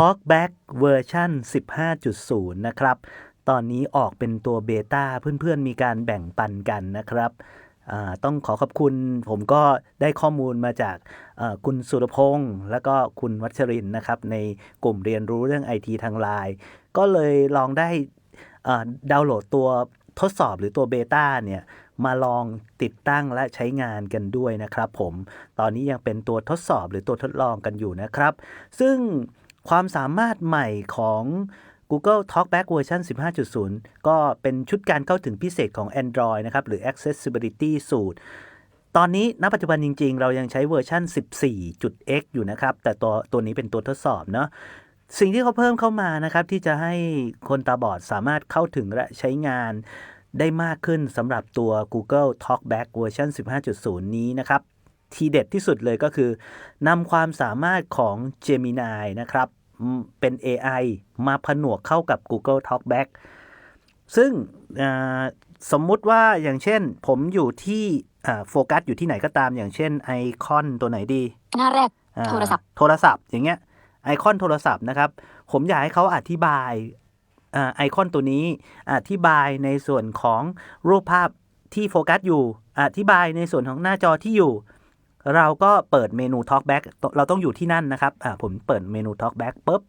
Talkback เวอร์ชัน15.0 นะครับ ตอนนี้ออกเป็นตัวเบต้าเพื่อนๆ มีการแบ่งปันกันนะครับ ต้องขอขอบคุณผมก็ได้ข้อมูลมาจากคุณสุรพงศ์แล้วก็คุณวัชรินนะครับ ในกลุ่มเรียนรู้เรื่องไอทีทางไลน์ก็เลยลองได้ดาวน์โหลดตัวทดสอบหรือตัวเบต้าเนี่ยมาลองติดตั้งและใช้งานกันด้วยนะครับผม ตอนนี้ยังเป็นตัวทดสอบหรือตัวทดลองกันอยู่นะครับ ซึ่ง ความสามารถใหม่ของ Google Talkback เวอร์ชัน15.0 ก็เป็นชุดการเข้าถึงพิเศษของ Android นะครับ หรือ Accessibility สูตร ตอนนี้ณปัจจุบันจริง ๆ เรายังใช้เวอร์ชัน 14.x อยู่นะครับ แต่ตัวตัวนี้เป็นตัวทดสอบเนาะสิ่งที่เขาเพิ่มเข้ามานะครับ ที่จะให้คนตาบอดสามารถเข้าถึงและใช้งานได้มากขึ้นสำหรับตัว Google Talkback เวอร์ชัน15.0 นี้นะครับ ทีเด็ดที่สุดเลยก็คือนำความสามารถของ Gemini นะครับอืมเป็น AI มาผนวกเข้ากับ Google Talkback ซึ่งอ่าสมมุติว่าอย่างเช่น ผมอยู่ที่อ่าโฟกัสอยู่ที่ไหนก็ตาม อย่างเช่นไอคอนตัวไหนดี หน้าแรกอ่าโทรศัพท์ โทรศัพท์อย่างเงี้ยไอคอนโทรศัพท์นะครับ ผมอยากให้เขาอธิบายอ่าไอคอนตัวนี้อธิบายในส่วนของรูปภาพที่โฟกัสอยู่ อธิบายในส่วนของหน้าจอที่อยู่ เราก็เปิดเมนู Talkback เราต้องอยู่ที่นั่นนะครับอ่าผมเปิดเมนู Talkback ปุ๊บ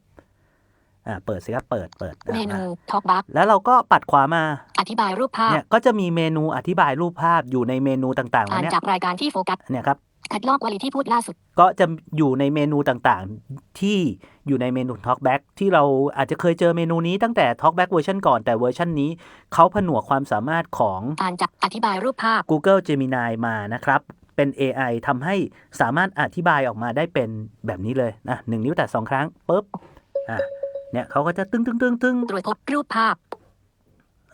อ่าเปิดสิครับเปิดเปิดอ่าเมนูอ่า Talk Bar แล้วเราก็ปัดขวามา อธิบายรูปภาพเนี่ยก็จะมีเมนูอธิบายรูปภาพอยู่ในเมนูต่างๆอ่านเนี่ยจากรายการที่โฟกัสเนี่ยครับคัดลอกวลีที่พูดล่าสุด ก็จะอยู่ในเมนูต่างๆ ที่อยู่ในเมนู Talkback ที่เราอาจจะเคยเจอเมนูนี้ตั้งแต่ Talkback เวอร์ชันก่อนแต่เวอร์ชันนี้ เขาผนวกความสามารถของอ่านจากอธิบายรูปภาพ Google Gemini มานะครับ เป็น AI ทำให้สามารถอธิบายออกมาได้เป็นแบบนี้เลยนะหนึ่งนิ้วแต่สองครั้งปุ๊บอะเนี่ยเขาก็จะตึ้งตึ้งตึ้งตึ้งตรวจพบรูปภาพ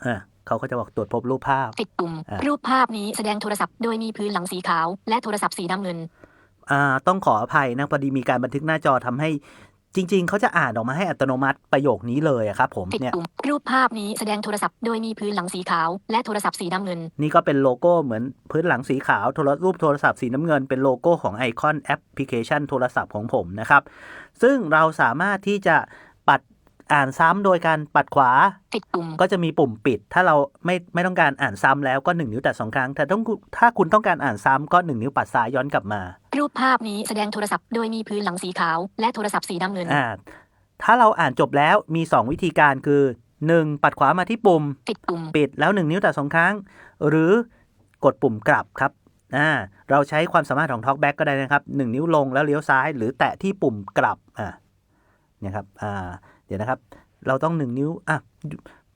อะเขาก็จะบอกตรวจพบรูปภาพ ติดปุ่มอะรูปภาพนี้แสดงโทรศัพท์โดยมีพื้นหลังสีขาว และโทรศัพท์สีน้ำเงินอ่าต้องขออภัยนะพอดีมีการบันทึกหน้าจอทำให้ จริง ๆ เขาจะอ่านออกมาให้อัตโนมัติประโยคนี้เลยอะครับผมติดเนี่ยปุ่มรูปภาพนี้แสดงโทรศัพท์โดยมีพื้นหลังสีขาวและโทรศัพท์สีน้ำเงิน นี่ก็เป็นโลโก้เหมือนพื้นหลังสีขาวโทรรูปโทรศัพท์สีน้ำเงินเป็นโลโก้ของไอคอนแอปพลิเคชันโทรศัพท์ของผมนะครับ ซึ่งเราสามารถที่จะปัด อ่านซ้ำโดยการปัดขวาติดปุ่มก็จะมีปุ่มปิด ถ้าเราไม่ไม่ต้องการอ่านซ้ำแล้วก็หนึ่งนิ้วแต่สองครั้งแต่ต้องถ้าคุณต้องการอ่านซ้ำก็หนึ่งนิ้วปัดซ้ายย้อนกลับมา รูปภาพนี้แสดงโทรศัพท์โดยมีพื้นหลังสีขาวและโทรศัพท์สีน้ำเงินอ่าถ้าเราอ่านจบแล้วมี 2 วิธีการคือ 1. ปัดขวามาที่ปุ่มติดปุ่มปิดแล้ว 1 นิ้วแต่สองครั้ง หรือกดปุ่มกลับครับอ่าเราใช้ความสามารถของ Talkback ก็ได้นะครับ 1 นิ้วลงแล้วเลี้ยวซ้าย หรือแตะที่ปุ่มกลับอ่าเนี่ยครับอ่าเดี๋ยวนะครับ เราต้อง1นิ้วอะ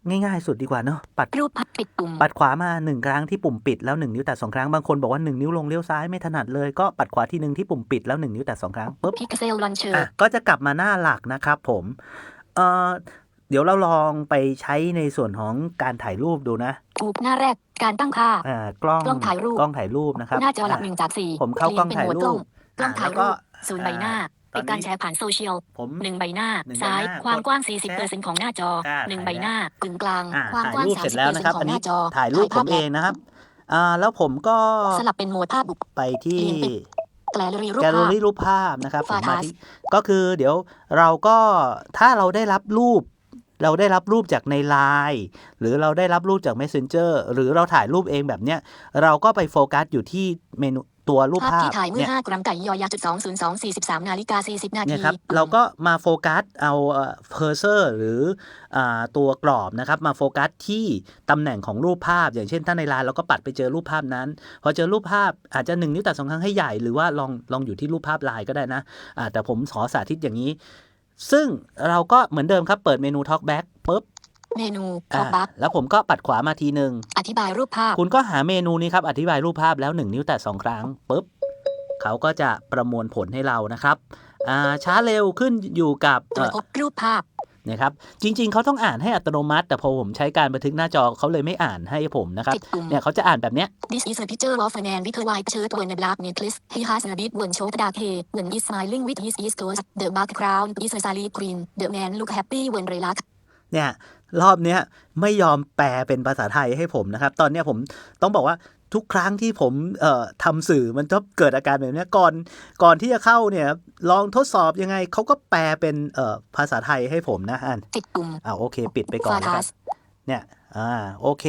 ง่ายๆสุดดีกว่าเนาะปัดรูปภาพปิดปุ่มปัดขวามา1ครั้งที่ปุ่มปิดแล้ว1นิ้วแต่สองครั้งบางคนบอกว่า1นิ้วลงเลี้ยวซ้ายไม่ถนัดเลยก็ปัดขวาที่หนึ่งที่ปุ่มปิดแล้ว1นิ้วแต่สองครั้งปุ๊บพิกเซลลอนเชออะร์ก็จะกลับมาหน้าหลักนะครับผมเอ่อเดี๋ยวเราลองไปใช้ในส่วนของการถ่ายรูปดูนะถูกหน้าแรกการตั้งค่าอ่ากล้องกล้องถ่ายรูปกล้องถ่ายรูปนะครับหน้าจอหลักะหนึ่งจากสี่ผมเข้ากล้องปลี่ถ่ายนเป็นโหมดรูปกล้องอะถ่ายแล้วก็รูปศูนย์ใบหน้าตอนนี้ เป็นการแชร์ผ่านโซเชียลผมหนึ่งใบหน้าหนึ่งใบซ้ายหน้าความกว้างกด40%ของหน้าจออ่าหนึ่งถ่ายใบหน้ากึ่งกลางอะความถ่ายกว้างรูปเสร็จแล้วนะครับ30%ขอัอนงหนี้น้าจอถ่ายรูปผมเองนะครับอ่าแล้วผมก็สลับเป็นโหมดภาพบุคไปที่แกลเลอรี่รูปแกลเลอภาพรี่รูปภาพนะครับผม Photos มาที่ก็คือเดี๋ยวเราก็ถ้าเราได้รับรูป เราได้รับรูปจากในไลน์หรือเราได้รับรูปจาก Messenger หรือเราถ่ายรูปเองแบบเนี้ย เราก็ไปโฟกัสอยู่ที่เมนู ตัวรูปภาพภาพที่ถ่ายเมื่เนี่อย5กรัมไก่ยอยาจุดสองศูนย์สองสี่สิบสามนาฬิกาสี่สิบนาเนี่ทียครับเราก็มาโฟกัสเอาเพอร์เซอร์หรืออาตัวกรอบนะครับมาโฟกัสที่ตำแหน่งของรูปภาพ อย่างเช่นถ้าในไลน์เราก็ปัดไปเจอรูปภาพนั้น พอเจอรูปภาพอาจจะหนึ่งนิ้วแต่สองครั้งให้ใหญ่หรือว่าลองลองอยู่ที่รูปภาพไลน์ก็ได้นะอ่าแต่ผมขอสาธิตอย่างนี้ ซึ่งเราก็เหมือนเดิมครับเปิดเมนู Talkback ปุ๊บ เมนูท็อ่าอปบัคแล้วผมก็ปัดขวามาทีหนึ่งอธิบายรูปภาพ คุณก็หาเมนูนี้ครับ อธิบายรูปภาพแล้ว 1 นิ้วแตะ2ครั้งปุ๊บเขาก็จะประมวลผลให้เรานะครับอ่าช้าเร็วขึ้นอยู่กับตรวจเอ่อพบรูปภาพนะครับจริง ๆเขาต้องอ่านให้อัตโนมัติ แต่พอผมใช้การบันทึกหน้าจอเขาเลยไม่อ่านให้ผมนะครับติดปุ่มเนี่ยเขาจะอ่านแบบเนี้ย This is a picture of a man with a white shirt and a black necklace. He has a big one shoulder dark hair. When he's smiling with his ears closed, the background is a solid green. The man look happy when relaxed. เนี่ย รอบเนี้ยไม่ยอมแปลเป็นภาษาไทยให้ผมนะครับ ตอนเนี้ยผมต้องบอกว่าทุกครั้งที่ผมเอ่อทำสื่อมันจะเกิดอาการแบบเนี้ยก่อนก่อนที่จะเข้าเนี่ยลองทดสอบยังไงเขาก็แปลเป็นเอ่อภาษาไทยให้ผมนะอ่านปิดปุ่มอ่าโอเค ปิดไปก่อนฟานะคทัรับสเนี่ยอ่าโอเค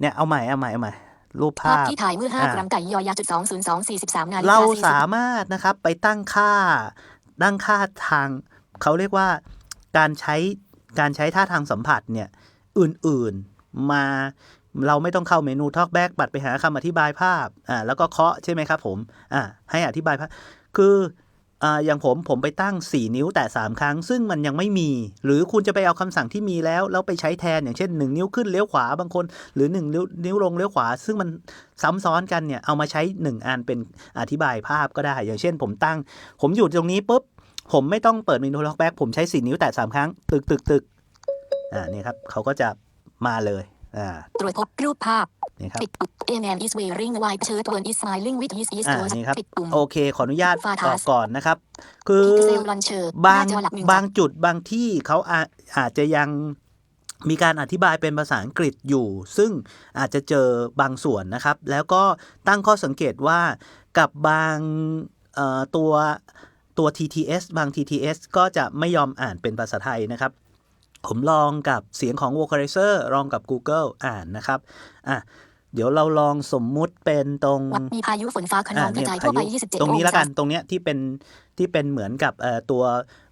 เนี่ยเอาใหม่เอาใหม่เอาใหม่รูปภาพภาพที่ถ่ายเมื่ออ่า5กรัมไก่ยอยาจุดสองศูนย์สองสี่สิบสามนาฬิกาเราสี่สิบสามารถนะครับไปตั้งค่าตั้งค่าทางเขาเรียกว่าการใช้ การใช้ท่าทางสัมผัสเนี่ยอื่นๆมาเราไม่ต้องเข้าเมนู Talkback บัดไปหาคำอธิบายภาพอ่าแล้วก็เคาะใช่ไหมครับผมอ่าให้อธิบายภาพคืออ่าอย่างผมผมไปตั้ง 4 นิ้วแต่ 3 ครั้ง ซึ่งมันยังไม่มี หรือคุณจะไปเอาคำสั่งที่มีแล้ว แล้วไปใช้แทนอย่างเช่น 1 นิ้วขึ้นเลี้ยวขวาบางคน หรือ 1 นิ้วนิ้วลงเลี้ยวขวา ซึ่งมันซ้ำซ้อนกันเนี่ยเอามาใช้ 1 อันเป็นอธิบายภาพก็ได้ อย่างเช่น ผมตั้ง ผมอยู่ตรงนี้ปุ๊บ ผมไม่ต้องเปิดเมนู Talkback ผมใช้4นิ้วแต่3ครั้ง ตึกตึกตึกอ่าเนี่ยครับเขาก็จะมาเลยอ่าตรวจพบรูปภาพนี่ครับปิดปุ่ม A man is wearing a white shirt one is smiling with his ears อ่า closed นี่ครับปิดปุ่มโอเค ขออนุญาตฟาทัอสอกก่อนนะครับ คือพิกเซลลอนเชอร์บางหน้จอหลักหนึ่งบางจุดบางที่เขาอาอาจจะยังมีการอธิบายเป็นภาษาอังกฤษอยู่ ซึ่งอาจจะเจอบางส่วนนะครับ แล้วก็ตั้งข้อสังเกตว่ากับบางเอ่อตัว ตัว TTS บาง TTS ก็จะไม่ยอมอ่านเป็นภาษาไทยนะครับ ผมลองกับเสียงของ Vocalizer ลองกับ Google อ่านนะครับอะเดี๋ยวเราลองสมมุติเป็นตรงวัดมีพายุฝนฟ้าขนองกระเนี่ยจายทั่วไปพายุ27 ตรงนี้องแล้วศากันตรงเนี้ยที่เป็นที่เป็นเหมือนกับเอ่อตัว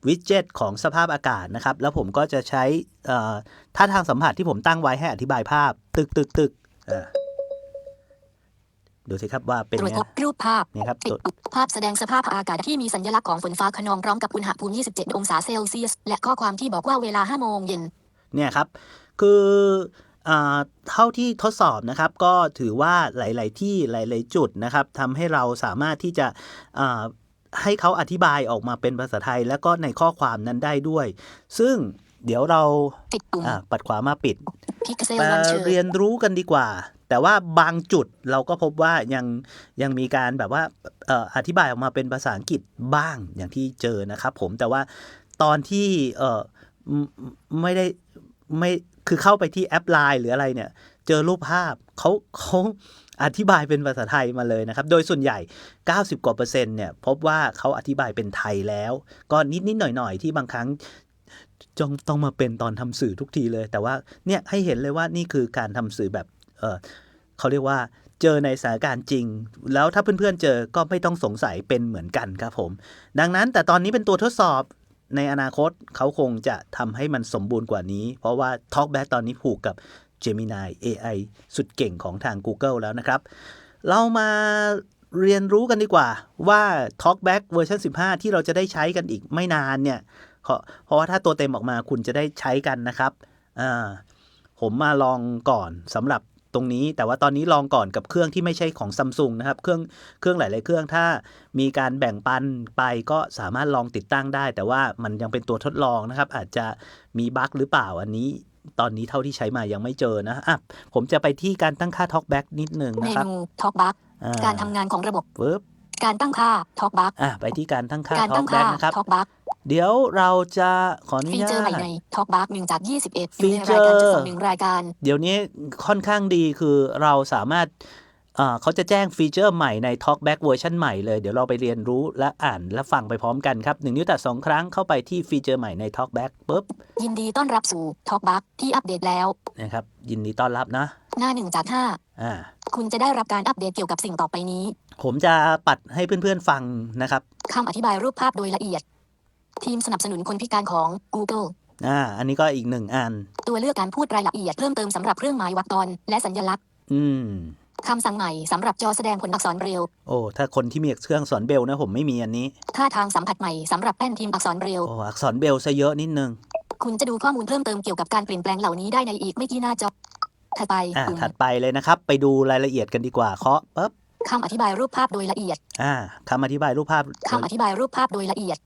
วิดเจ็ตของสภาพอากาศนะครับ แล้วผมก็จะใช้เอ่อท่าทางสัมผัสที่ผมตั้งไว้ให้อธิบายภาพ ตึกตึกตึกอ่า ดูสิครับว่าเป็นตรวจไง พบรูปภาพนี่ครับปิดตัวปุ่มภาพแสดงสภาพอากาศที่มีสัญลักษณ์ของฝนฟ้าขนองพร้อมกับอุณหภูมิ 27 องศาเซลเซียส และข้อความที่บอกว่าเวลา 5 โมงเย็น เนี่ยครับ คืออ่าเท่าที่ทดสอบนะครับ ก็ถือว่าหลาย ๆ ที่หลาย ๆ จุดนะครับทำให้เราสามารถที่จะอ่าให้เขาอธิบายออกมาเป็นภาษาไทย แล้วก็ในข้อความนั้นได้ด้วย ซึ่งเดี๋ยวเราปิดปุ่มอ่าปัดขวามาปิด พิกเซลมาลอนเชอร์เรียนรู้กันดีกว่า แต่ว่าบางจุดเราก็พบว่ายังยังมีการแบบว่าออธิบายออกมาเป็นภาษาอังกฤษบ้างอย่างที่เจอนะครับผมแต่ว่าตอนที่ไม่ได้ไม่คือเข้าไปที่แอปไลน์หรืออะไรเนี่ย เจอรูปภาพเขาเขาอธิบายเป็นภาษาไทยมาเลยนะครับ โดยส่วนใหญ่ 90 กว่าเปอร์เซ็นต์เนี่ยพบว่าเขาอธิบายเป็นไทยแล้ว ก็นิดนิดหน่อยหน่อยที่บางครั้งจงต้องมาเป็นตอนทำสื่อทุกทีเลย แต่ว่าเนี่ยให้เห็นเลยว่านี่คือการทำสื่อแบบเออ เขาเรียกว่าเจอในสถานการณ์จริง แล้วถ้าเพื่อนๆเจอก็ไม่ต้องสงสัยเป็นเหมือนกันครับผม ดังนั้นแต่ตอนนี้เป็นตัวทดสอบในอนาคตเขาคงจะทำให้มันสมบูรณ์กว่านี้ เพราะว่า TalkBack ตอนนี้ผูกกับ Gemini AI สุดเก่งของทาง Google แล้วนะครับ เรามาเรียนรู้กันดีกว่าว่า TalkBack เวอร์ชัน15 ที่เราจะได้ใช้กันอีกไม่นานเนี่ย เพราะว่าถ้าตัวเต็มออกมาคุณจะได้ใช้กันนะครับ ผมมาลองก่อนสำหรับ ตรงนี้ แต่ว่าตอนนี้ลองก่อนกับเครื่องที่ไม่ใช่ของซัมซุงนะครับ เครื่องเครื่องหลาย ๆ เครื่องถ้ามีการแบ่งปันไปก็สามารถลองติดตั้งได้ แต่ว่ามันยังเป็นตัวทดลองนะครับ อาจจะมีบั๊กหรือเปล่าอันนี้ตอนนี้เท่าที่ใช้มายังไม่เจอนะอะผมจะไปที่การตั้งค่า TalkBack นิดหนึ่งเมนะครับนูทอกบัคอ่การทำงานของระบบปึ๊บการตั้งค่าทอกบัคอะไปที่การตั้งค่าการตั้งค่า TalkBack นะครับทอกบัค เดี๋ยวเราจะขออนุฟีญาเจอร์ใหม่ต ในทอกบัคหนึ่งจาก 21อยู่ฟีในเจราอร์ยการจุดสองหนึ่งรายการ เดี๋ยวนี้ค่อนข้างดีคือเราสามารถเอ่อเขาจะแจ้งฟีเจอร์ใหม่ใน TalkBack เวอร์ชันใหม่เลย เดี๋ยวเราไปเรียนรู้และอ่านและฟังไปพร้อมกันครับหนึ่งนิ้วแต่สองครั้งเข้าไปที่ฟีเจอร์ใหม่ใน TalkBack ปุ๊บยินดีต้อนรับสู่ทอกบัคที่อัปเดตแล้ว นะครับยินดีต้อนรับนะหน้าหนึ่งจากห้าอ่าคุณจะได้รับการอัปเดตเกี่ยวกับสิ่งต่อไปนี้ผมจะปัดให้เพื่อนๆฟังนะครับ คำอธิบายรูปภาพโดยละเอียด ทีมสนับสนุนคนพิการของ Google อ่า อันนี้ก็อีกหนึ่งอัน ตัวเลือกการพูดรายละเอียดเพิ่มเติมสำหรับเครื่องหมายวรรคตอน และสัญลักษณ์ อืมคำสั่งใหม่สำหรับจอแสดงผลอักษรเบรลโอ้ ถ้าคนที่มีเครื่องสอนเบลนะผมไม่มีอันนี้ ท่าทางสัมผัสใหม่สำหรับแป้นพิมพ์อักษรเบรลโอ้อักษรเบลซะเยอะนิดนึง คุณจะดูข้อมูลเพิ่มเติมเกี่ยวกับการเปลี่ยนแปลงเหล่านี้ได้ในอีกไม่กี่หน้าจอถัดไปอ่า ปุ่มถัดไปเลยนะครับ ไปดูรายละเอียดกันดีกว่าเคาะปุ๊บคำอธิบายรูปภาพโดยละเอียดอ่าคำอธิบายรูปภาพคำอธิบายรูปภาพโดยละเอียด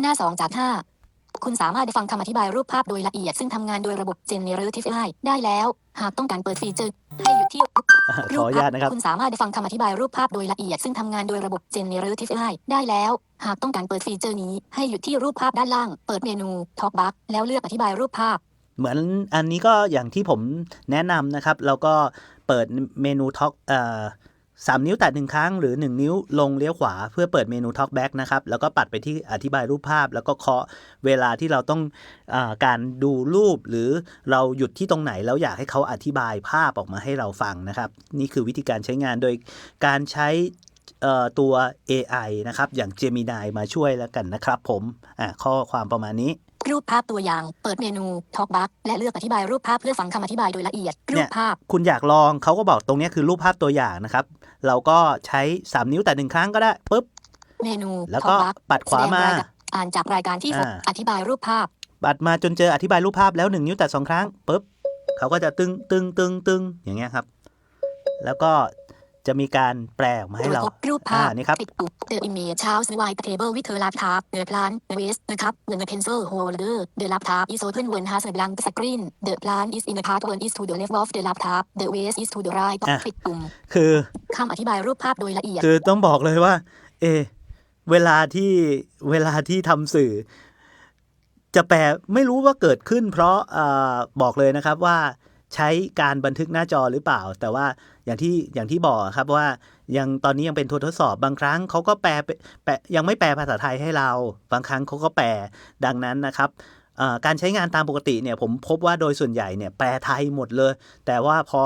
หน้า 2 จาก 5 คุณสามารถได้ฟังคำอธิบายรูปภาพโดยละเอียดซึ่งทำงานโดยระบบ Generative AI ได้แล้ว หากต้องการเปิดฟีเจอร์ให้หยุดที่อ่าขรูอปอนุภาญาพตนะครับ คุณสามารถได้ฟังคำอธิบายรูปภาพโดยละเอียดซึ่งทำงานโดยระบบ Generative AI ได้แล้ว หากต้องการเปิดฟีเจอร์นี้ให้หยุดที่รูปภาพด้านล่าง เปิดเมนู Talkback แล้วเลือกอธิบายรูปภาพ เหมือนอันนี้ก็อย่างที่ผมแนะนำนะครับ แล้วก็เปิดเมนูท็อกเอ่อ สามนิ้วแตะหนึ่งครั้งหรือ 1 นิ้วลงเลี้ยวขวาเพื่อเปิดเมนู Talk Back นะครับ แล้วก็ปัดไปที่อธิบายรูปภาพ แล้วก็เคาะเวลาที่เราต้องอาการดูรูป หรือเราหยุดที่ตรงไหนแล้วอยากให้เขาอธิบายภาพออกมาให้เราฟังนะครับ นี่คือวิธีการใช้งานโดยการใช้ตัว AI นะครับ อย่าง Gemini มาช่วยแล้วกันนะครับผมข้อความประมาณนี้ รูปภาพตัวอย่าง เปิดเมนู Talkback และเลือกอธิบายรูปภาพเพื่อฟังคำอธิบายโดยละเอียด รูเนี่ปยภาพ คุณอยากลองเขาก็บอกตรงเนี้ยคือรูปภาพตัวอย่างนะครับ เราก็ใช้ 3 นิ้วแต่หนึ่งครั้งก็ได้ปุ๊บ เมนูแล้วก็ Talkback ปัดขวามาแสดงรยกรอ่านจากรายการที่หกอ่าอธิบายรูปภาพ ปัดมาจนเจออธิบายรูปภาพแล้ว1นิ้วแต่สองครั้งปุ๊บเขาก็จะตึงตึงตึงตึงอย่างเงี้ยครับ แล้วก็ จะมีการแปลออกมาให้เราตวจพบรูปภาพอ่านี่ครับปิดปุ่ม The image shows the white table with her laptop the plan the waste นะครับ when the pencil holder the laptop is open when has a blank screen the plan is in the part one is to the left of the laptop the waste is to the right อะปิดปุ่มคือคำอธิบายรูปภาพโดยละเอียด คือต้องบอกเลยว่า เอะเวลาที่เวลาที่ทำสื่อ จะแปลไม่รู้ว่าเกิดขึ้น เพราะเออบอกเลยนะครับว่าใช้การบันทึกหน้าจอหรือเปล่า แต่ว่าอย่างที่อย่างที่บอกครับว่ายังตอนนี้ยังเป็นตัวทดสอบบางครั้งเขาก็แปลเป็นแปลยังไม่แปลภาษาไทยให้เรา บางครั้งเขาก็แปลดังนั้นนะครับการใช้งานตามปกติเนี่ยผมพบว่าโดยส่วนใหญ่เนี่ยแปลไทยหมดเลย แต่ว่าพอ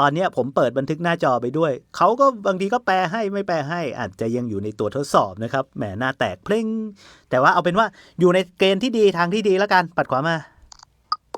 ตอนนี้ผมเปิดบันทึกหน้าจอไปด้วย เขาก็บางทีก็แปลให้ไม่แปลให้ อาจจะยังอยู่ในตัวทดสอบนะครับแหมหน้าแตกเพลงแต่ว่าเอาเป็นว่าอยู่ในเกณฑ์ที่ดีทางที่ดีแล้วกันปัดขวามา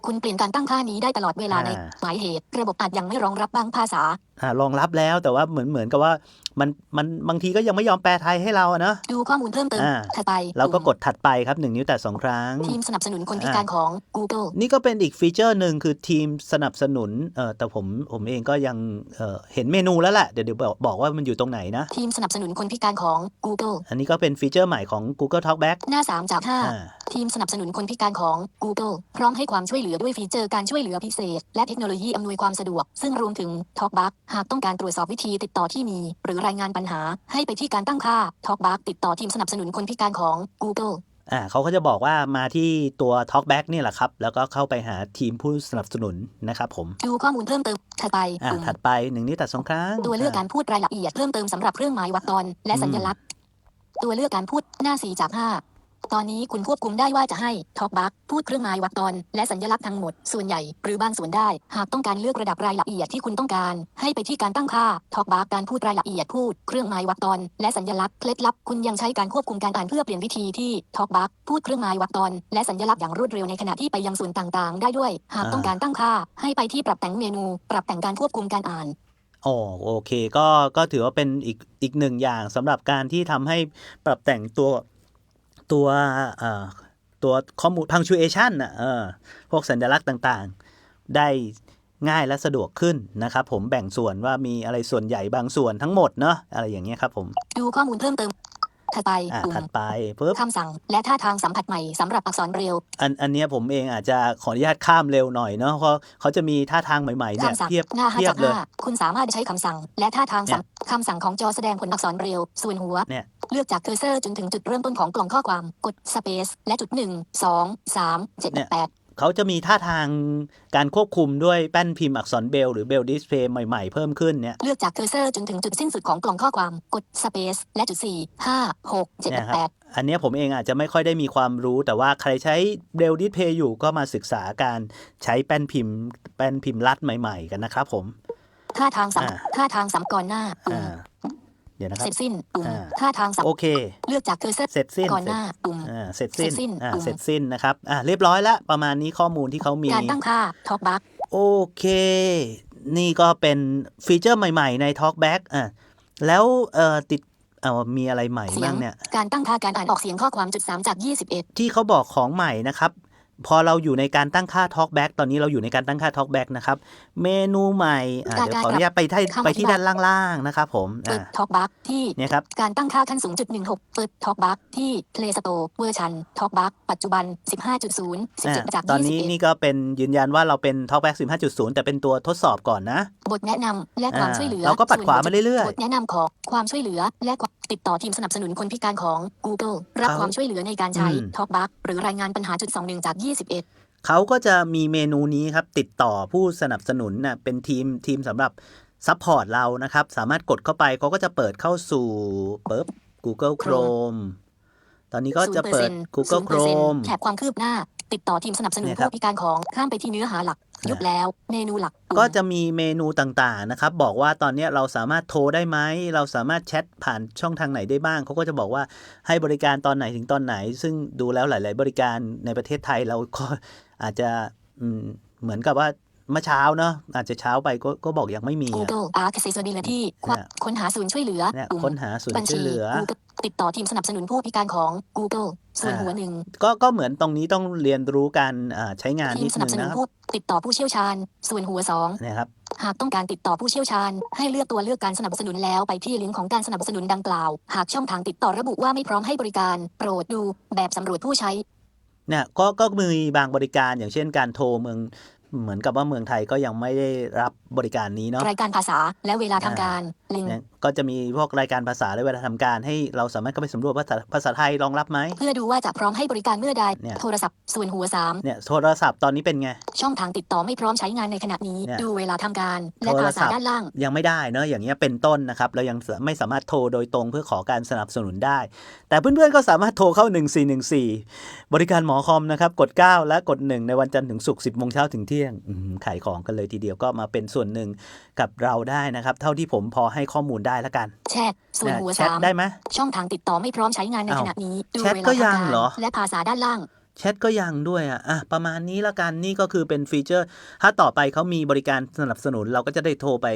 คุณเปลี่ยนการตั้งค่านี้ได้ตลอดเวลาในอ่าหมายเหตุ ระบบอาจยังไม่รองรับบางภาษาอ่ารองรับแล้วแต่ว่าเหมือนเหมือนกับว่ามันมันบางทีก็ยังไม่ยอมแปลไทยให้เราอะเนอะดูข้อมูลเพิ่มเติมอ่าถัดไปเราก็ปุ่มกดถัดไปครับหนึ่งนิ้วแต่สองครั้ง ทีมสนับสนุนคนพิการของ Google นี่ก็เป็นอีกฟีเจอร์หนึ่งคือทีมสนับสนุนเออแต่ผมผมเองก็ยังเออเห็นเมนูแล้วแหละเดี๋ยวเดี๋ยวบอกบอกว่ามันอยู่ตรงไหนนะ ทีมสนับสนุนคนพิการของ Google อันนี้ก็เป็นฟีเจอร์ใหม่ของ Google Talkback หน้า 3 จากอ่า5ทีมสนับสนุนคนพิการของ Google พร้อมให้ความช่วยเหลือด้วยฟีเจอร์การช่วยเหลือพิเศษ และเทคโนโลยีอำนวยความสะดวก ซึ่งรวมถึง Talkback หากต้องการตรวจสอบวิธีติดต่อที่มี หรือรายงานปัญหา ให้ไปที่การตั้งค่า Talkback ติดต่อทีมสนับสนุนคนพิการของ Google อ่าเขาก็จะบอกว่ามาที่ตัว Talkback นี่แหละครับ แล้วก็เข้าไปหาทีมผู้สนับสนุนนะครับผม ดูข้อมูลเพิ่มเติมถัดไปอ่าปุ่มถัดไปหนึ่งนิ้วแต่สองครั้ง ตัวเลือกการพูดรายละเอียดเพิ่มเติมสำหรับเครื่องหมายวรรคตอน และสัญลักษณ์ ตัวเลือกการพูดหน้า 4 จาก 5 ตอนนี้คุณควบคุมได้ว่าจะให้ Talkback พูดเครื่องหมายวรรคตอน และสัญลักษณ์ทั้งหมด ส่วนใหญ่ หรือบางส่วนได้ หากต้องการเลือกระดับรายละเอียดที่คุณต้องการ ให้ไปที่การตั้งค่า Talkback การพูดรายละเอียดพูดเครื่องหมายวรรคตอน และสัญลักษณ์เคล็ดลับคุณยังใช้การควบคุมการอ่านเพื่อเปลี่ยนวิธีที่ Talkback พูดเครื่องหมายวรรคตอน และสัญลักษณ์อย่างรวดเร็วในขณะที่ไปยังส่วนต่างๆ ได้ด้วย หากต้องการตั้งค่า ให้ไปที่ปรับแต่งเมนู ปรับแต่งการควบคุมการอ่านอ๋อโอเคก็ก็ถือว่าเป็นอีกอีกหนึ่งอย่างสำหรับการที่ทำให้ปรับแต่งตัว ตัวเอ่อตัวข้อมูลพังชูเอชันน่ะเออพวกสัญลักษณ์ต่างๆ ได้ง่ายและสะดวกขึ้นนะครับผมแบ่งส่วนว่ามีอะไรส่วนใหญ่บางส่วนทั้งหมดเนาะอะไรอย่างเงี้ยครับผม ดูข้อมูลเพิ่มเติม ถัดไปอ่าปุ่มถัดไปปุ๊บคำสั่งและท่าทางสัมผัสใหม่สำหรับอักษรเบรลอันอันเนี้ยผมเองอาจจะขออนุญาตข้ามเร็วหน่อยเนาะเพราะเขาจะมีท่าทางใหม่ๆเนี่ยคำสั่งเทียบหน้าห้าเทียจาบกเลยห้าคุณสามารถใช้คำสั่ง และท่าทางเนี่ยสัมคำสั่งของจอแสดงผลอักษรเบรลส่วนหัว เนี่ย เลือกจากเคอร์เซอร์จนถึงจุดเริ่มต้นของกล่องข้อความ กด Space และจุดหนึ่งสองสามเจ็ดเนี่ย แปด เขาจะมีท่าทางการควบคุมด้วยแป้นพิมพ์อักษรเบลหรือเบลดิสเพย์ใหม่ๆ เพิ่มขึ้นเนี่ยเลือกจากเคอร์เซอร์จนถึงจุดสิ้นสุดของกล่องข้อความกด Space และจุดสี่ห้าหกเจ็ดเนี่ยครับแปดอันเนี้ยผมเองอาจจะไม่ค่อยได้มีความรู้ แต่ว่าใครใช้เบลดิสเพย์อยู่ก็มาศึกษาการใช้แป้นพิมพ์ แป้นพิมพ์รัดใหม่ ๆ กันนะครับผมท่าทางสัมอ่าท่าทางสัมก่อนหน้าปุ่มอ่า เดี๋ยวนะคเสรัร็บจสิ้นปุ่มอ่าท่าทางสัมโอเค เลือกจากเคอร์เซอร์เสร็จสิ้นก่อนหน้าปุ่มอ่าเสร็จสิ้นเสร็จสิ้นอ่าปุ่มเสร็จสิ้นนะครับอ่าเรียบร้อยแล้วประมาณนี้ข้อมูลที่เขามีการตั้งค่า Talkback โอเค นี่ก็เป็นฟีเจอร์ใหม่ ๆ ใน Talkback อะแล้วเอ่อติดเอ่อมีอะไรใหม่เสียบ้างงเนี่ย การตั้งค่าการอ่านออกเสียงข้อความจุดสามจากยี่สิบเอ็ดที่เขาบอกของใหม่นะครับ พอเราอยู่ในการตั้งค่า Talkback ตอนนี้เราอยู่ในการตั้งค่า Talkback นะครับ เมนูใหม่อะเดี๋ยวขออนุญาตไปที่ไปที่ด้านล่างๆนะครับผมเปิดอะ Talkback ที่เนี่ยครับ การตั้งค่าขั้นสูงจุดหนึ่งหกเปิด Talkback ที่ Play Store เวอร์ชัน Talkback ปัจจุบัน 15.0อะ17จากตอนนี้21 นี่ก็เป็นยืนยันว่าเราเป็น Talkback 15.0 แต่เป็นตัวทดสอบก่อนนะ บทแนะนำและความอ่าช่วยเหลือเราก็ปัดขวามาเรื่อยๆ บทแนะนำของความช่วยเหลือและ ติดต่อทีมสนับสนุนคนพิการของ Google รับเขาความช่วยเหลือในการใช้อืม Talkback หรือรายงานปัญหาจุดสองหนึ่งจาก 21 เขาก็จะมีเมนูนี้ครับ ติดต่อผู้สนับสนุนน่ะเป็นทีมทีมสำหรับซัพพอร์ตเรานะครับ สามารถกดเข้าไปเขาก็จะเปิดเข้าสู่ปึ๊บ Google Chrome ตอนนี้ก็จะเปิด0% Google 0% Chrome แถบความคืบหน้า ติดต่อทีมสนับสนุนเนี่ยครับผู้พิการของข้ามไปที่เนื้อหาหลัก ยุบแล้วเมนูหลักปุ่มก็จะมีเมนูต่างๆนะครับ บอกว่าตอนนี้เราสามารถโทรได้ไหม เราสามารถแชทผ่านช่องทางไหนได้บ้าง เขาก็จะบอกว่าให้บริการตอนไหนถึงตอนไหน ซึ่งดูแล้วหลาย ๆ บริการในประเทศไทยเราก็อาจจะอืมเหมือนกับว่า เมื่อเช้าเนาะอาจจะเช้าไปก็ก็บอกยังไม่มีอะ Google Accessibility ควักเนี่ยค้นหาศูนย์ช่วยเหลือเนี่ยปุ่มค้นหาศูนบัย์ญช่วชียเหลือ Google ติดต่อทีมสนับสนุนผู้พิการของ Google ส่วนอ่าหัวหนึ่งก็ก็เหมือนตรงนี้ต้องเรียนรู้การอ่าใช้งานทีนิมดสนึนับงสนุนนะครับผู้ติดต่อผู้เชี่ยวชาญ ส่วนหัวสองเนะครับหากต้องการติดต่อผู้เชี่ยวชาญ ให้เลือกตัวเลือกการสนับสนุนแล้วไปที่ลิงก์ของการสนับสนุนดังกล่าว หากช่องทางติดต่อระบุว่าไม่พร้อมให้บริการ โปรดดูแบบสำรวจผู้ใช้เนี่ยก็ก็มีบางบริการอย่างเช่นการโทรเมือง เหมือนกับว่าเมืองไทยก็ยังไม่ได้รับบริการนี้เนาะรายการภาษาและเวลาทำการลิง ก์เนี่ยก็จะมีพวกรายการภาษาและเวลาทำการ ให้เราสามารถเข้าไปสำรวจภาษาภาษาไทยรองรับไหม เพื่อดูว่าจะพร้อมให้บริการเมื่อใด เนี่ย โทรศัพท์ ส่วนหัวสามเนี่ยโทรศัพท์ตอนนี้เป็นไง ช่องทางติดต่อไม่พร้อมใช้งานในขณะนี้ เนี่ยดูเวลาทำการ และโทรภาศัษาพท์ ด้านล่าง ยังไม่ได้เนอะอย่างเงี้ยเป็นต้นนะครับ เรายังไม่สามารถโทรโดยตรงเพื่อขอการสนับสนุนได้ แต่เพื่อนๆก็สามารถโทรเข้า 1414 บริการหมอคอมนะครับ กด 9 และกด 1 ในวันจันทร์ถึงศุกร์10โมงเช้าถึงเที่ยงอืมขายของกันเลยทีเดียวก็มาเป็นส่วนหนึ่งกับเราได้นะครับ เท่าที่ผมพอให้ข้อมูลได้แล้วกัน แชทส่วนเนี่ยหัวแชทสามได้ไหมช่องทางติดต่อไม่พร้อมใช้งานในอ้าวขณะนี้ดูแชทเวก็ลายังทำการเหรอ และภาษาด้านล่างแชทก็ยังด้วยอะอะ ประมาณนี้ละกันนี่ก็คือเป็นฟีเจอร์ ถ้าต่อไปเขามีบริการสนับสนุน เราก็จะได้โทรไป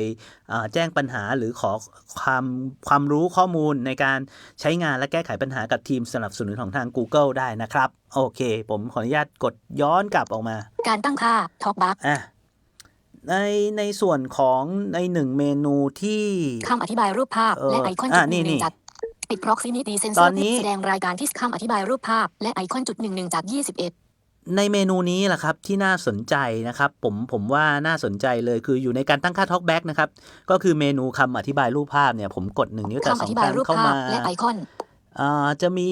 อ่าแจ้งปัญหาหรือขอความความรู้ข้อมูลในการใช้งานและแก้ไขปัญหากับทีมสนับสนุนของทาง Google ได้นะครับ โอเค ผมขออนุญาตกดย้อนกลับออกมา การตั้งค่า Talkback อะ ในในส่วนของในหนึ่งเมนูที่คำอธิบายรูปภาพเออและไอคอนอะจุดหนึ่งหนี่นึ่งจากปิด proximity sensor ตอนนี้แสดงรายการที่คำอธิบายรูปภาพ และไอคอนจุดหนึ่งหนึ่งจากยี่สิบเอ็ดในเมนูนี้แหละครับที่น่าสนใจนะครับ ผมผมว่าน่าสนใจเลยคืออยู่ในการตั้งค่า Talkback นะครับ ก็คือเมนูคำอธิบายรูปภาพเนี่ยผมกดหนึ่งนิ้วแต่คำสอองธิคบายรั้งรูปเข้าภาพมาและไอคอนอ่าจะมี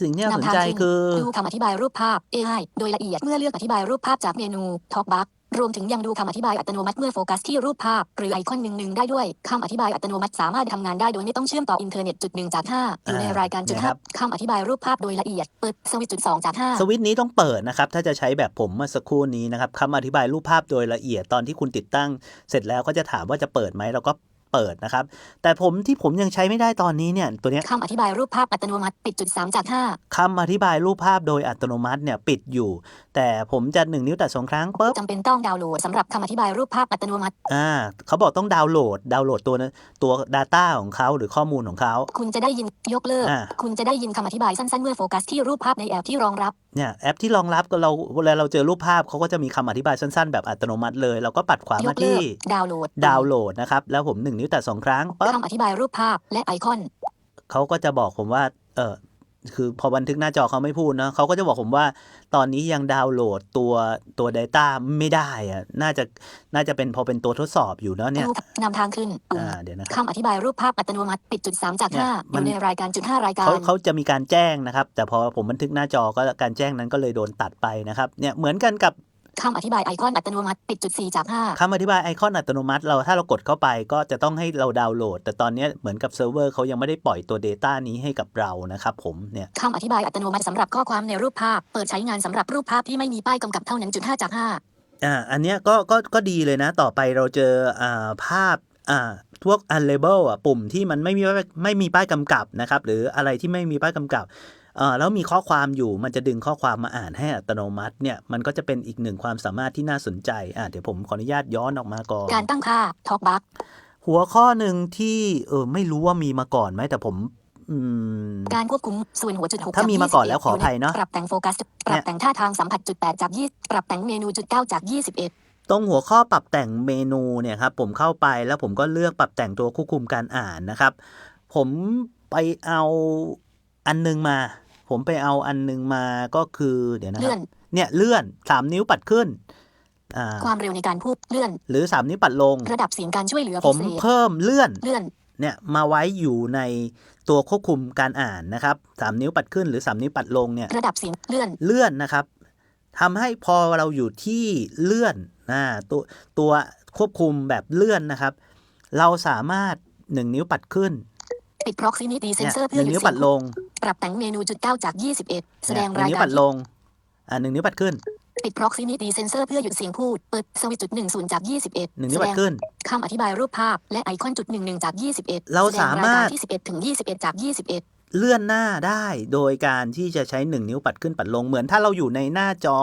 สิ่งที่น่าสนนำทางใจขึ้นคือดูคำอธิบายรูปภาพ AI โดยละเอียดเมื่อเลือกอธิบายรูปภาพจากเมนู Talkback รวมถึงยังดูคำอธิบายอัตโนมัติเมื่อโฟกัสที่รูปภาพ หรือไอคอนหนึ่งหนึ่งได้ด้วยคำอธิบายอัตโนมัติสามารถทำงานได้โดยไม่ต้องเชื่อมต่ออินเทอร์เน็ตจุดหนึ่งจากห้าอยู่ในรายการจุดนะคห้ารับคำอธิบายรูปภาพโดยละเอียดเปิดสวิตช์จุดสองจากห้าสวิตช์นี้ต้องเปิดนะครับถ้าจะใช้แบบผมเมื่อสักครู่นี้นะครับคำอธิบายรูปภาพโดยละเอียดตอนที่คุณติดตั้ง เสร็จแล้วก็จะถามว่าจะเปิดไหมเราก็ เปิดนะครับ แต่ผมที่ผมยังใช้ไม่ได้ตอนนี้เนี่ยตัวเนี้ยคำอธิบายรูปภาพอัตโนมัติปิดจุดสามจากห้าคำอธิบายรูปภาพโดยอัตโนมัติเนี่ยปิดอยู่ แต่ผมจะหนึ่งนิ้วแต่สองครั้งปุ๊บจำเป็นต้องดาวน์โหลดสำหรับคำอธิบายรูปภาพอัตโนมัติอ่าเขาบอกต้องดาวน์โหลด ดาวน์โหลดตัวนั้นตัว Data ของเขาหรือข้อมูลของเขา คุณจะได้ยินยกเลิก อ่า คุณจะได้ยินคำอธิบายสั้นๆ เมื่อโฟกัสที่รูปภาพในแอปที่รองรับ เนี่ยแอปที่รองรับก็เราเวลาเราเจอรูปภาพเขาก็จะมีคำอธิบายสั้นๆ แบบอัตโนมัติเลย เราก็ปัดขวายมากเลิที่ก ดาวน์โหลดดาวน์โหลดนะครับแล้วผมหนึ่งนิ้วแต่สองครั้งปุ๊บคำอธิบายรูปภาพและไอคอนเขาก็จะบอกผมว่า เออคือพอบันทึกหน้าจอเขาไม่พูดนะเขาก็จะบอกผมว่า ตอนนี้ยังดาวน์โหลดตัวตัว Data ไม่ได้อะน่าจะน่าจะเป็นพอเป็นตัวทดสอบอยู่เนอะเนี่ยรูปนำทางขึ้นปุ่มอ่าเดี๋ยวนะครับคำอธิบายรูปภาพอัตโนมัติปิดจุดสามจากเนี่ยห้าอมันยู่ในรายการจุดห้ารายการเขาเขาจะมีการแจ้งนะครับ แต่พอผมบันทึกหน้าจอก็การแจ้งนั้นก็เลยโดนตัดไปนะครับเนี่ยเหมือนกันกับ คำอธิบายไอคอนอัตโนมัติปิดจุดสี่จากห้าคำอธิบายไอคอนอัตโนมัติเราถ้าเรากดเข้าไปก็จะต้องให้เราดาวน์โหลด แต่ตอนนี้เหมือนกับเซิร์ฟเวอร์เขายังไม่ได้ปล่อยตัว Data นี้ให้กับเรานะครับผมเนี่ยคำอธิบายอัตโนมัติสำหรับข้อความในรูปภาพ เปิดใช้งานสำหรับรูปภาพที่ไม่มีป้ายกำกับเท่านั้นจุดห้าจากห้าอ่าอันเนี้ยก็ก็ก็ดีเลยนะ ต่อไปเราเจออ่าภาพอ่าพวก unlabel อะปุ่มที่มันไม่มีป้ายไม่มีป้ายกำกับนะครับหรืออะไรที่ไม่มีป้ายกำกับอ่า แล้วมีข้อความอยู่มันจะดึงข้อความมาอ่านให้อัตโนมัติเนี่ยมันก็จะเป็นอีกหนึ่งความสามารถที่น่าสนใจอ่าเดี๋ยวผมขออนุญาตย้อนออกมาก่อน การตั้งค่า Talkback หัวข้อหนึ่งที่เออไม่รู้ว่ามีมาก่อนไหมแต่ผมอืมการควบคุมส่วนหัวจุดหกถ้ามีมาก่อนแล้วขออภัยเนอะปรับแต่งโฟกัสปรับแต่งท่าทางสัมผัสจุดแปดจากยี่ปรับแต่งเมนูจุดเก้าจากยี่สิบเอ็ดตรงหัวข้อปรับแต่งเมนูเนี่ยครับผมเข้าไปแล้วผมก็เลือกปรับแต่งตัวควบคุมการอ่านนะครับ ผมไปเอาอันนึงมา ผมไปเอาอันนึงมาก็คือ เดี๋ยวนะคเลื่อรับนเนี่ยเลื่อนสามนิ้วปัดขึ้นอ่าความเร็วในการพูดเลื่อน หรือสามนิ้วปัดลง ระดับเสียงการช่วยเหลือผพิมเศษเพิ่มเลื่อนเลื่อนเนี่ยมาไว้อยู่ในตัวควบคุมการอ่านนะครับสามนิ้วปัดขึ้นหรือสามนิ้วปัดลงเนี่ยระดับเสียงเลื่อนเลื่อนนะครับทำให้พอเราอยู่ที่เลื่อนนะตัวตัวควบคุมแบบเลื่อนนะครับ เราสามารถหนึ่งนิ้วปัดขึ้น ปิด proximity เนี่ย sensor หเพื่อนึ่งหยุนิ้ดวปัดลเสียงงปรับแต่งเมนูจุดเก้าจาก21แสดงเนี่ยหนึ่รางยนิ้วกาปัรดลงอ่าหนึ่งนิ้วปัดขึ้นปิด proximity sensor เพื่อหยุดเสียงพูดเปิดสวิตช์จุดหนึ่งศูนย์จาก21หนึ่งแสนิ้วดปัดงขึ้น คำอธิบายรูปภาพและไอคอนจุดหนึ่งหนึ่งจาก21เราแสดงสามารถยกที่11ถึง21จาก21เลื่อนหน้าได้โดยการที่จะใช้หนึ่งนิ้วปัดขึ้นปัดลงเหมือนถ้าเราอยู่ในหน้าจอ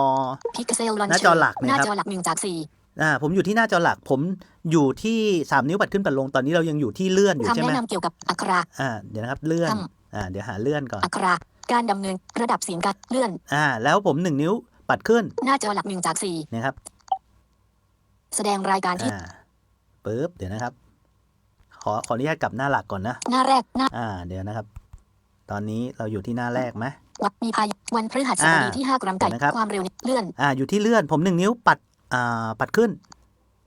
Pixel หน้า Launcher จอหลักเนี่ยหน้าครับจอหลักหนึ่งจากสี่ อ่าผมอยู่ที่หน้าจอหลัก ผมอยู่ที่สามนิ้วปัดขึ้นปัดลงตอนนี้เรายังอยู่ที่เลื่อนอยู่คำใช่ไหแนะมนำเกี่ยวกับอักขระอ่าเดี๋ยวนะครับเลื่อนคอ่าเดี๋ยวหาเลื่อนก่อนอักขระการดำเนินระดับเสียงการเลื่อนอ่าแล้วผมหนึ่งนิ้วปัดขึ้น หน้าจอหลักหนึ่งจากสี่นะครับ แสดงรายการที่อ่าปึ๊บเดี๋ยวนะครับ ขอขออนุญาตกลับหน้าหลักก่อนนะ หน้าแรกหน้าอ่า เดี๋ยวนะครับ ตอนนี้เราอยู่ที่หน้าแรกไหมวัดมีพายวันพฤหัสบดีอ่าที่5กรัมไก่เดี๋ยวนะครับ ความเร็วเลื่อนอ่าอยู่ที่เลื่อนผมหนึ่งนิ้วปัดอ่า ปัดขึ้น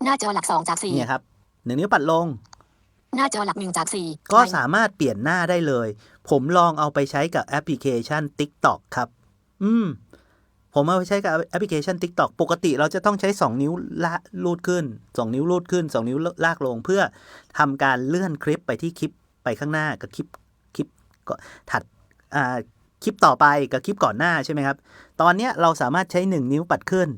หน้าจอหลัก2จากเนี่ยครับหนึ่งนิ้วปัดลง4หน้าจอหลัก1จาก4ก็สามารถเปลี่ยนหน้าได้เลย ผมลองเอาไปใช้กับแอปพลิเคชัน TikTok ครับ อืม ผมเอาไปใช้กับแอปพลิเคชัน TikTok ปกติเราจะต้องใช้ 2 นิ้วละลูดขึ้น 2 นิ้วลูดขึ้น 2 นิ้วลากลง เพื่อทำการเลื่อนคลิปไปที่คลิปไปข้างหน้ากับคลิปคลิปก็ถัดอ่าคลิปต่อไปกับคลิปก่อนหน้าใช่ไหมครับ ตอนเนี้ยเราสามารถใช้ 1 นิ้วปัดขึ้น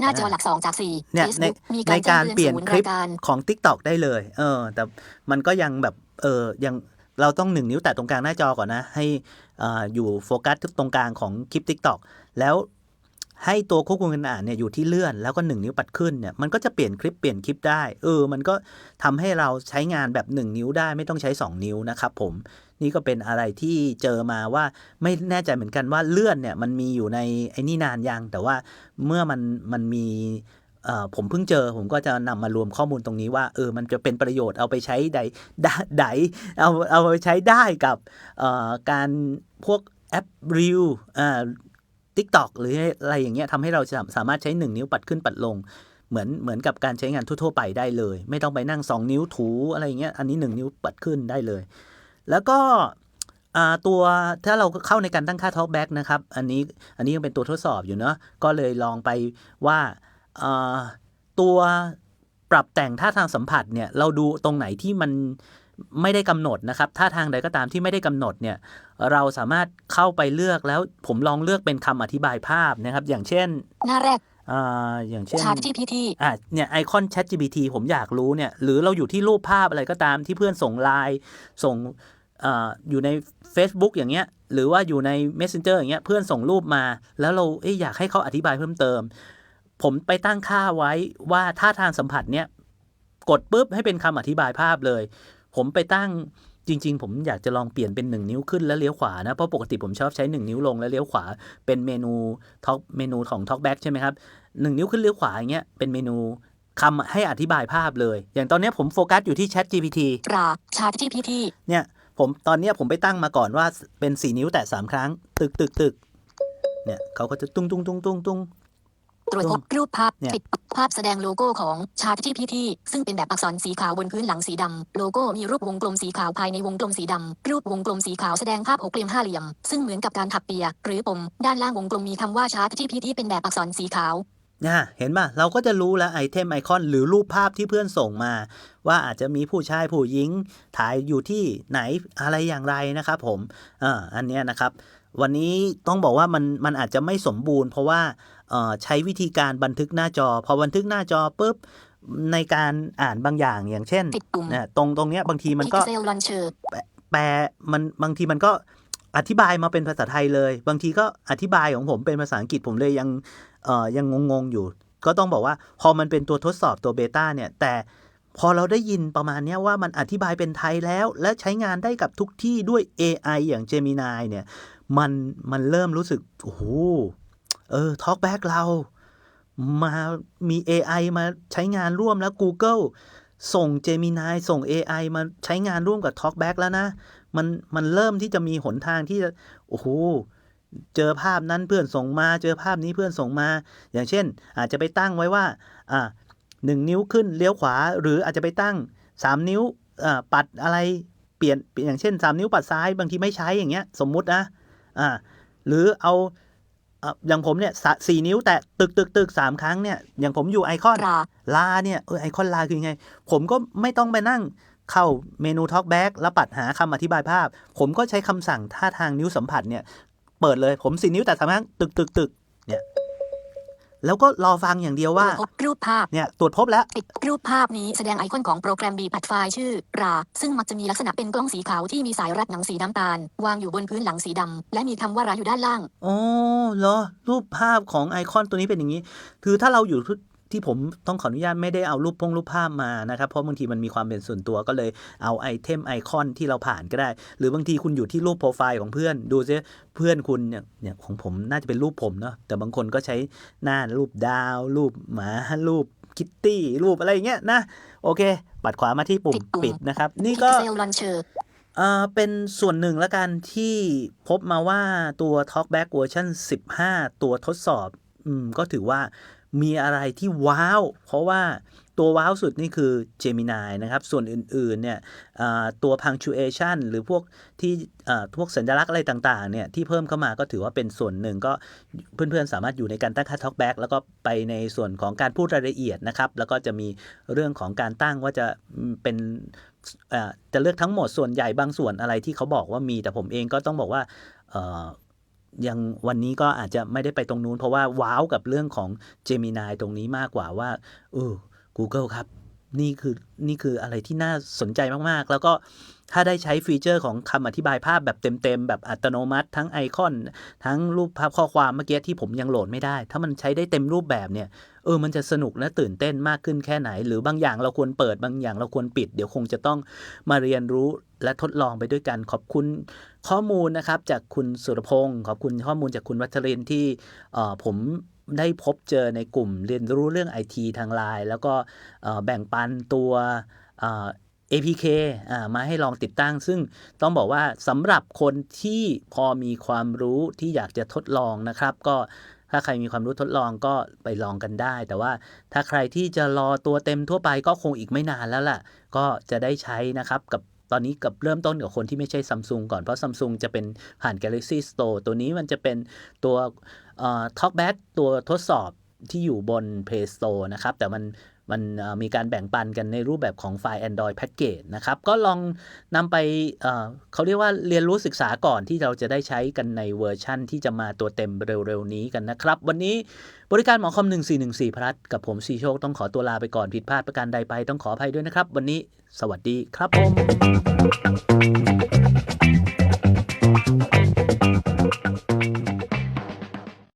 หน้าจอหลัก2จาก4เนี่ยใน Facebook มีในการการแจ้งเปลี่ยนศูนย์คลิปรายการของ TikTok ได้เลย เออ แต่มันก็ยังแบบ เออยังเราต้องหนึ่งนิ้วแตะตรงกลางหน้าจอก่อนนะ ให้อ่าอยู่โฟกัสตรงกลางของคลิป TikTok แล้ว ให้ตัวควบคุมการอ่านเนี่ยอยู่ที่เลื่อนแล้วก็หนึ่งนิ้วปัดขึ้นเนี่ยมันก็จะเปลี่ยนคลิปเปลี่ยนคลิปได้ เออ มันก็ทำให้เราใช้งานแบบหนึ่งนิ้วได้ไม่ต้องใช้สองนิ้วนะครับผมนี่ก็เป็นอะไรที่เจอมาว่าไม่แน่ใจเหมือนกันว่าเลื่อนเนี่ยมันมีอยู่ในไอ้นี่นานยังแต่ว่าเมื่อมันมันมีผมเพิ่งเจอผมก็จะนำมารวมข้อมูลตรงนี้ว่าเออมันจะเป็นประโยชน์เอาไปใช้ใดใดเอาเอาไปใช้ได้กับการพวกแอปรีว อ่าทิกตอกหรืออะไรอย่างเงี้ยทำให้เราสามารถใช้หนึ่งนิ้วปัดขึ้นปัดลง เหมือนเหมือนกับการใช้งานทั่วๆไปได้เลย ไม่ต้องไปนั่งสองนิ้วถูอะไรอย่างเงี้ยอันนี้หนึ่งนิ้วปัดขึ้นได้เลย แล้วก็ตัวถ้าเราเข้าในการตั้งค่า Talkback นะครับ อันนี้อันนี้ยังเป็นตัวทดสอบอยู่เนาะก็เลยลองไปว่าตัวปรับแต่งท่าทางสัมผัสเนี่ยเราดูตรงไหนที่มัน ไม่ได้กำหนดนะครับท่าทางใดก็ตามที่ไม่ได้กำหนดเนี่ยเราสามารถเข้าไปเลือกแล้วผมลองเลือกเป็นคำอธิบายภาพนะครับ อย่างเช่น หน้าแรกอ่าอย่างเช่นชาร์ต GPT อะเนี่ยไอคอน Chat GPT ผมอยากรู้เนี่ยหรือเราอยู่ที่รูปภาพอะไรก็ตามที่เพื่อนส่งไลน์ส่งอาอยู่ใน Facebook อย่างเงี้ยหรือว่าอยู่ใน Messenger อย่างเงี้ยเพื่อนส่งรูปมา แล้วเราเอ๊ะอยากให้เขาอธิบายเพิ่มเติม ผมไปตั้งค่าไว้ว่าท่าทางสัมผัสเนี่ยกดปุ๊บให้เป็นคำอธิบายภาพเลย ผมไปตั้งจริง ๆ ผมอยากจะลองเปลี่ยนเป็น 1 นิ้วขึ้นแล้วเลี้ยวขวานะ เพราะปกติผมชอบใช้ 1 นิ้วลงแล้วเลี้ยวขวา เป็นเมนูท็อกเมนูของ Talkback ใช่ไหมครับหนึ่งนิ้วขึ้นเลี้ยวขวาอย่างเงี้ยเป็นเมนูคำให้อธิบายภาพเลย อย่างตอนเนี้ยผมโฟกัสอยู่ที่ Chat GPT กราชาร์ต GPT เนี่ยผมตอนเนี้ยผมไปตั้งมาก่อนว่าเป็น 4 นิ้วแตะ3ครั้ง ตึกตึกตึกเนี่ยเขาก็จะตุ้งตุ้งตุ้งตุ้งตุ้ง ตรวจพบรูปภาพเนี่ย ปิดภาพแสดงโลโก้ของ Chart GPT ซึ่งเป็นแบบอักษรสีขาวบนพื้นหลังสีดำโลโก้มีรูปวงกลมสีขาวภายในวงกลมสีดำรูปวงกลมสีขาวแสดงภาพหกเหลี่ยมห้าเหลี่ยม ซึ่งเหมือนกับการถักเปีย หรือปมด้านล่างวงกลมมีคำว่า Chart GPT เป็นแบบอักษรสีขาว นะเห็นป่ะ เราก็จะรู้แล้วไอเทมไอคอนหรือรูปภาพที่เพื่อนส่งมา ว่าอาจจะมีผู้ชายผู้หญิงถ่ายอยู่ที่ไหนอะไรอย่างไรนะครับผมอ่าอันเนี้ยนะครับ วันนี้ต้องบอกว่ามันมันอาจจะไม่สมบูรณ์ เพราะว่าเอ่อ ใช้วิธีการบันทึกหน้าจอ พอบันทึกหน้าจอปุ๊บในการอ่านบางอย่างอย่างเช่นปิดปุ่มเนี่ยตรงตรงเนี้ยบางทีมันก็ Pixel Launcher แปลมันบางทีมันก็อธิบายมาเป็นภาษาไทยเลย บางทีก็อธิบายของผมเป็นภาษาอังกฤษผมเลยยังเอ่อยังงงๆอยู่ ก็ต้องบอกว่าพอมันเป็นตัวทดสอบตัวเบต้าเนี่ยแต่พอเราได้ยินประมาณเนี้ยว่ามันอธิบายเป็นไทยแล้ว และใช้งานได้กับทุกที่ด้วย AI อย่าง Gemini เนี่ย มันมันเริ่มรู้สึกโอ้โห เออ Talkback เรามามี AI มาใช้งานร่วมแล้ว Google ส่ง Gemini ส่ง AI มาใช้งานร่วมกับ Talkback แล้วนะ มันมันเริ่มที่จะมีหนทางที่จะโอ้โหเจอภาพนั้นเพื่อนส่งมา เจอภาพนี้เพื่อนส่งมา อย่างเช่น อาจจะไปตั้งไว้ว่าอ่าหนึ่งนิ้วขึ้นเลี้ยวขวา หรืออาจจะไปตั้งสามนิ้วอ่าปัดอะไรเปลี่ยนอย่างเช่นสามนิ้วปัดซ้ายบางทีไม่ใช้อย่างเงี้ย สมมุตินะอ่าหรือเอา อ่ออย่างผมเนี่ยสะสี่นิ้วแตะตึกตึกตึกสามครั้งเนี่ยอย่างผมอยู่ไอคอนราลาเนี่ยเออไอคอนลาคือยังไง ผมก็ไม่ต้องไปนั่งเข้าเมนู Talkback แล้วปัดหาคำอธิบายภาพ ผมก็ใช้คำสั่งท่าทางนิ้วสัมผัสเนี่ย เปิดเลยผมสี่นิ้วแต่สามครั้งตึกตึกตึกเนี่ย แล้วก็รอฟังอย่างเดียวว่าพบรูปภาพเนี่ยตรวจพบแล้วปิดรูปภาพนี้แสดงไอคอนของโปรแกรมบีพัดไฟล์ชื่อราซึ่งมักจะมีลักษณะเป็นกล้องสีขาวที่มีสายรัดหนังสีน้ำตาล วางอยู่บนพื้นหลังสีดำและมีคำว่าราอยู่ด้านล่างอ๋อเหรอรูปภาพของไอคอนตัวนี้เป็นอย่างนี้ คือถ้าเราอยู่ ที่ที่ผมต้องขออนุญาตไม่ได้เอารูปพงรูปภาพมานะครับเพราะบางทีมันมีความเป็นส่วนตัวก็เลยเอาไอเทมไอคอนที่เราผ่านก็ได้ หรือบางทีคุณอยู่ที่รูปโปรไฟล์ของเพื่อน ดูซิเพื่อนคุณเนี่ยเนี่ยของผมน่าจะเป็นรูปผมเนาะแต่บางคนก็ใช้หน้ารูปดาว รูปหมารูปคิตตี้รูปอะไรอย่างเงี้ยนะโอเค ปัดขวามาที่ปุ่มปิดปุ่มปิดนะครับ นี่ก็ Pixel Launcher อ่าเป็นส่วนหนึ่งละกันที่พบมาว่าตัว Talkback เวอร์ชัน15 ตัวทดสอบอืมก็ถือว่า มีอะไรที่ว้าว เพราะว่าตัวว้าวสุดนี่คือ Gemini นะครับ ส่วนอื่นๆเนี่ยตัว punctuation หรือพวกที่พวกสัญลักษณ์อะไรต่างๆเนี่ยที่เพิ่มเข้ามาก็ถือว่าเป็นส่วนหนึ่งก็เพื่อนๆ สามารถอยู่ในการตั้งค่า Talkback แล้วก็ไปในส่วนของการพูดรายละเอียดนะครับ แล้วก็จะมีเรื่องของการตั้งว่าจะเป็นจะเลือกทั้งหมดส่วนใหญ่บางส่วนอะไรที่เขาบอกว่ามีแต่ผมเองก็ต้องบอกว่า ยังวันนี้ก็อาจจะไม่ได้ไปตรงนู้น เพราะว่าว้าวกับเรื่องของ Gemini ตรงนี้มากกว่าว่าเออ Google ครับ นี่คือนี่คืออะไรที่น่าสนใจมากๆ แล้วก็ถ้าได้ใช้ฟีเจอร์ของคำอธิบายภาพแบบเต็มๆ แบบอัตโนมัติ ทั้งไอคอน ทั้งรูปภาพข้อความเมื่อกี้ที่ผมยังโหลดไม่ได้ ถ้ามันใช้ได้เต็มรูปแบบเนี่ย เออ มันจะสนุกและตื่นเต้นมากขึ้นแค่ไหน หรือบางอย่างเราควรเปิดบางอย่างเราควรปิด เดี๋ยวคงจะต้องมาเรียนรู้ และทดลองไปด้วยกันขอบคุณข้อมูลนะครับจากคุณสุรพงศ์ขอบคุณข้อมูลจากคุณวัชรินที่ผมได้พบเจอในกลุ่มเรียนรู้เรื่องไอทีทางไลน์แล้วก็แบ่งปันตัว APK มาให้ลองติดตั้ง ซึ่งต้องบอกว่าสำหรับคนที่พอมีความรู้ที่อยากจะทดลองนะครับ ก็ถ้าใครมีความรู้ทดลองก็ไปลองกันได้ แต่ว่าถ้าใครที่จะรอตัวเต็มทั่วไปก็คงอีกไม่นานแล้วล่ะ ก็จะได้ใช้นะครับกับ ตอนนี้กับเริ่มต้นกับคนที่ไม่ใช่ซัมซุงก่อน เพราะซัมซุงจะเป็นผ่าน Galaxy Store ตัวนี้มันจะเป็นตัวท็อกแบ็คตัวทดสอบที่อยู่บน Play Store นะครับ แต่มัน มันมีการแบ่งปันกันในรูปแบบของไฟล์ Android Package นะครับ ก็ลองนำไปเเขาเรียกว่าเรียนรู้ศึกษาก่อนที่เราจะได้ใช้กันในเวอร์ชั่นที่จะมาตัวเต็มเร็วๆ นี้กันนะครับ วันนี้บริการหมอคอม 1414 พลัดกับผมสีโชค ต้องขอตัวลาไปก่อนผิดพลาดประการใดไปต้องขออภัยด้วยนะครับ วันนี้สวัสดีครับผม